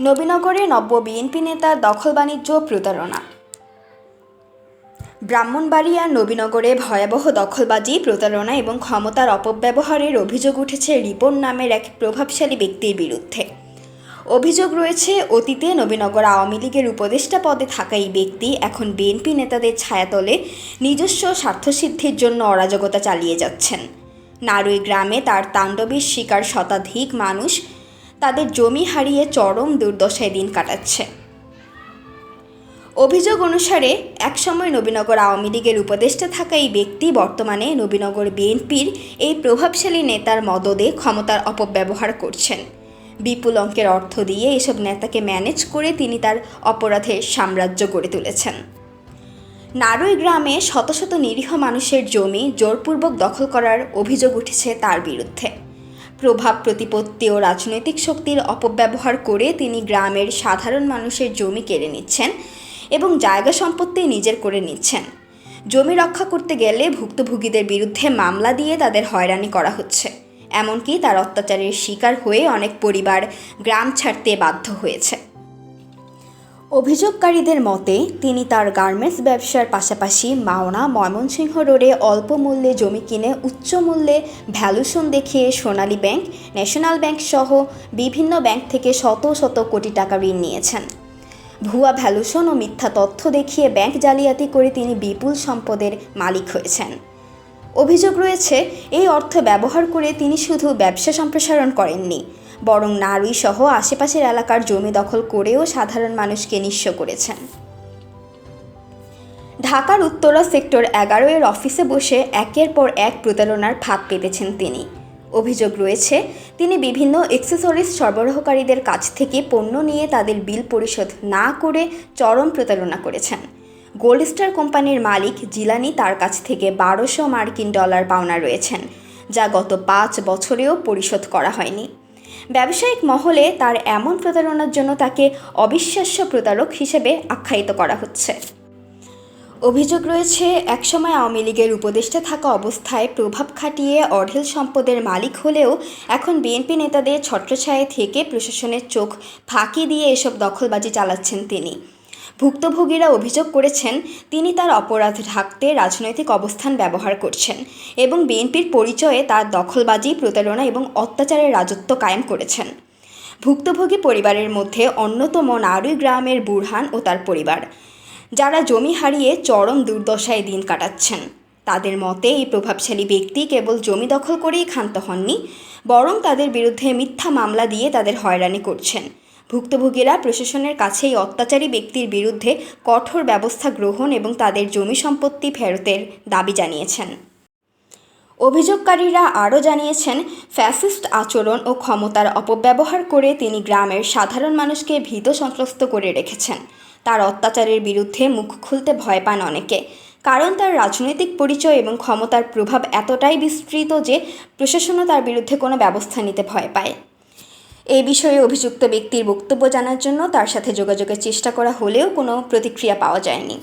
নবীনগরে নব্য বিএনপি নেতার দখল বাণিজ্য, প্রতারণা। ব্রাহ্মণবাড়িয়া, নবীনগরে ভয়াবহ দখলবাজি, প্রতারণা এবং ক্ষমতার অপব্যবহারের অভিযোগ উঠেছে রিপন নামের এক প্রভাবশালী ব্যক্তির বিরুদ্ধে। অভিযোগ রয়েছে, অতীতে নবীনগর আওয়ামী লীগের উপদেষ্টা পদে থাকা এই ব্যক্তি এখন বিএনপি নেতাদের ছায়াতলে নিজস্ব স্বার্থসিদ্ধির জন্য অরাজকতা চালিয়ে যাচ্ছেন। নারুই গ্রামে তার তাণ্ডবের শিকার শতাধিক মানুষ তাদের জমি হারিয়ে চরম দুর্দশায় দিন কাটাচ্ছে। অভিযোগ অনুসারে, একসময় নবীনগর আওয়ামী লীগের উপদেষ্টা থাকা এই ব্যক্তি বর্তমানে নবীনগর বিএনপির এই প্রভাবশালী নেতার মদদে ক্ষমতার অপব্যবহার করছেন। বিপুল অঙ্কের অর্থ দিয়ে এসব নেতাকে ম্যানেজ করে তিনি তার অপরাধের সাম্রাজ্য গড়ে তুলেছেন। নারুই গ্রামে শত শত নিরীহ মানুষের জমি জোরপূর্বক দখল করার অভিযোগ উঠেছে তার বিরুদ্ধে। প্রভাব, প্রতিপত্তি ও রাজনৈতিক শক্তির অপব্যবহার করে তিনি গ্রামের সাধারণ মানুষের জমি কেড়ে নিচ্ছেন এবং জায়গা সম্পত্তি নিজের করে নিচ্ছেন। জমি রক্ষা করতে গেলে ভুক্তভোগীদের বিরুদ্ধে মামলা দিয়ে তাদের হয়রানি করা হচ্ছে। এমনকি তার অত্যাচারের শিকার হয়ে অনেক পরিবার গ্রাম ছাড়তে বাধ্য হয়েছে। অভিযোগকারীদের মতে, তিনি তার গার্মেন্টস ব্যবসার পাশাপাশি মাওনা ময়মনসিংহ রোডে অল্প মূল্যে জমি কিনে উচ্চ মূল্যে ভ্যালুশন দেখিয়ে সোনালী ব্যাংক, ন্যাশনাল ব্যাংক সহ বিভিন্ন ব্যাংক থেকে শত শত কোটি টাকা ঋণ নিয়েছেন। ভুয়া ভ্যালুশন ও মিথ্যা তথ্য দেখিয়ে ব্যাংক জালিয়াতি করে তিনি বিপুল সম্পদের মালিক হয়েছেন। অভিযোগ রয়েছে, এই অর্থ ব্যবহার করে তিনি শুধু ব্যবসা সম্প্রসারণ করেননি বরং নারুই সহ আশেপাশের এলাকার জমি দখল করেও সাধারণ মানুষকে নিঃস্ব করেছেন। ঢাকার উত্তরা সেক্টর এগারো এর অফিসে বসে একের পর এক প্রতারণার ফাঁদ পেতেছেন তিনি। অভিযোগ রয়েছে, তিনি বিভিন্ন এক্সেসরিজ সরবরাহকারীদের কাছ থেকে পণ্য নিয়ে তাদের বিল পরিশোধ না করে চরম প্রতারণা করেছেন। গোল্ড স্টার কোম্পানির মালিক জিলানি তার কাছ থেকে বারোশো মার্কিন ডলার পাওনা রয়েছেন, যা গত পাঁচ বছরেও পরিশোধ করা হয়নি। ব্যবসায়িক মহলে তার এমন প্রতারণার জন্য তাকে অবিশ্বাস্য প্রতারক হিসেবে আখ্যায়িত করা হচ্ছে। অভিযোগ রয়েছে, একসময় আওয়ামী লীগের উপদেষ্টা থাকা অবস্থায় প্রভাব খাটিয়ে অঢেল সম্পদের মালিক হলেও এখন বিএনপি নেতাদের ছত্রছায়া থেকে প্রশাসনের চোখ ফাঁকি দিয়ে এসব দখলবাজি চালাচ্ছেন তিনি। ভুক্তভোগীরা অভিযোগ করেছেন, তিনি তার অপরাধ ঢাকতে রাজনৈতিক অবস্থান ব্যবহার করছেন এবং বিএনপির পরিচয়ে তার দখলবাজি, প্রতারণা এবং অত্যাচারের রাজত্ব কায়েম করেছেন। ভুক্তভোগী পরিবারের মধ্যে অন্যতম নারুই গ্রামের বুরহান ও তার পরিবার। যারা জমি হারিয়ে চরম দুর্দশায় দিন কাটাচ্ছেন। তাদের মতে, এই প্রভাবশালী ব্যক্তি কেবল জমি দখল করেই ক্ষান্ত হননি, বরং তাদের বিরুদ্ধে মিথ্যা মামলা দিয়ে তাদের হয়রানি করছেন। ভুক্তভোগীরা প্রশাসনের কাছে এই অত্যাচারী ব্যক্তির বিরুদ্ধে কঠোর ব্যবস্থা গ্রহণ এবং তাদের জমি সম্পত্তি ফেরতের দাবি জানিয়েছেন। অভিযোগকারীরা আরও জানিয়েছেন, ফ্যাসিস্ট আচরণ ও ক্ষমতার অপব্যবহার করে তিনি গ্রামের সাধারণ মানুষকে ভীত সন্ত্রস্ত করে রেখেছেন। তার অত্যাচারের বিরুদ্ধে মুখ খুলতে ভয় পান অনেকে। কারণ তার রাজনৈতিক পরিচয় এবং ক্ষমতার প্রভাব এতটাই বিস্তৃত যে প্রশাসনও তার বিরুদ্ধে কোনো ব্যবস্থা নিতে ভয় পায়। এই বিষয়ে অভিযুক্ত ব্যক্তির বক্তব্য জানার জন্য তার সাথে যোগাযোগের চেষ্টা করা হলেও কোনো প্রতিক্রিয়া পাওয়া যায়নি।